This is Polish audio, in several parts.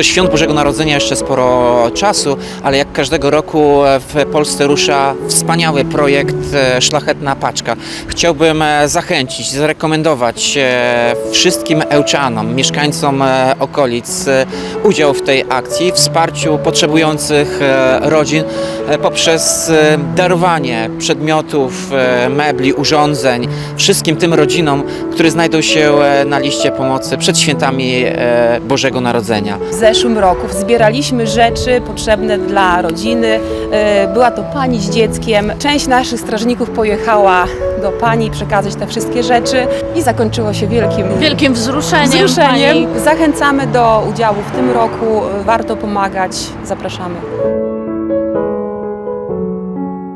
Do świąt Bożego Narodzenia jeszcze sporo czasu, ale jak każdego roku w Polsce rusza wspaniały projekt e, Szlachetna Paczka. Chciałbym e, zachęcić, zarekomendować e, wszystkim Ełczanom, mieszkańcom e, okolic e, udział w tej akcji, wsparciu potrzebujących e, rodzin e, poprzez e, darowanie przedmiotów, e, mebli, urządzeń wszystkim tym rodzinom, które znajdą się e, na liście pomocy przed świętami e, Bożego Narodzenia. W zeszłym roku zbieraliśmy rzeczy potrzebne dla rodziny. E, Była to pani z dzieckiem. Część naszych strażników pojechała do pani przekazać te wszystkie rzeczy i zakończyło się wielkim Wielkim wzruszeniem. wzruszeniem. Pani. Zachęcamy do udziału w tym roku. Warto pomagać. Zapraszamy.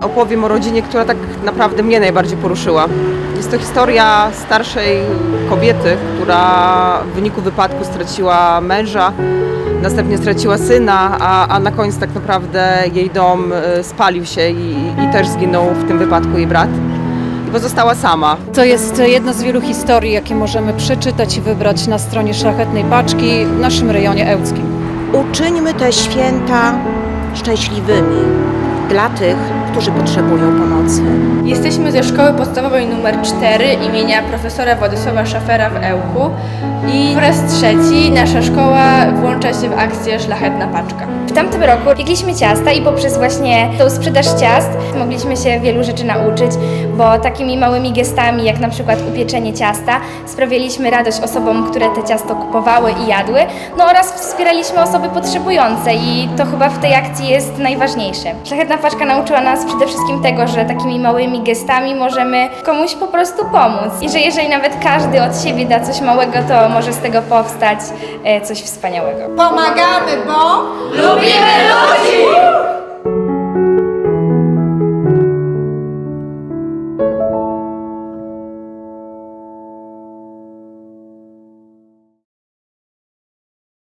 opowiem o rodzinie, która tak naprawdę mnie najbardziej poruszyła. Jest to historia starszej kobiety, która w wyniku wypadku straciła męża, następnie straciła syna, a, a na koniec tak naprawdę jej dom e, spalił się i, i też zginął w tym wypadku jej brat. I pozostała sama. To jest jedna z wielu historii, jakie możemy przeczytać i wybrać na stronie Szlachetnej Paczki w naszym rejonie ełckim. Uczyńmy te święta szczęśliwymi dla tych, którzy potrzebują pomocy. Jesteśmy ze szkoły podstawowej nr 4 imienia profesora Władysława Szafera w Ełku i po raz trzeci nasza szkoła włącza się w akcję Szlachetna Paczka. W tamtym roku piekliśmy ciasta i poprzez właśnie tą sprzedaż ciast mogliśmy się wielu rzeczy nauczyć, bo takimi małymi gestami, jak na przykład upieczenie ciasta, sprawialiśmy radość osobom, które te ciasto kupowały i jadły, no oraz wspieraliśmy osoby potrzebujące i to chyba w tej akcji jest najważniejsze. Szlachetna Paczka nauczyła nas przede wszystkim tego, że takimi małymi gestami możemy komuś po prostu pomóc i że jeżeli nawet każdy od siebie da coś małego, to może z tego powstać e, coś wspaniałego. Pomagamy, bo lubimy!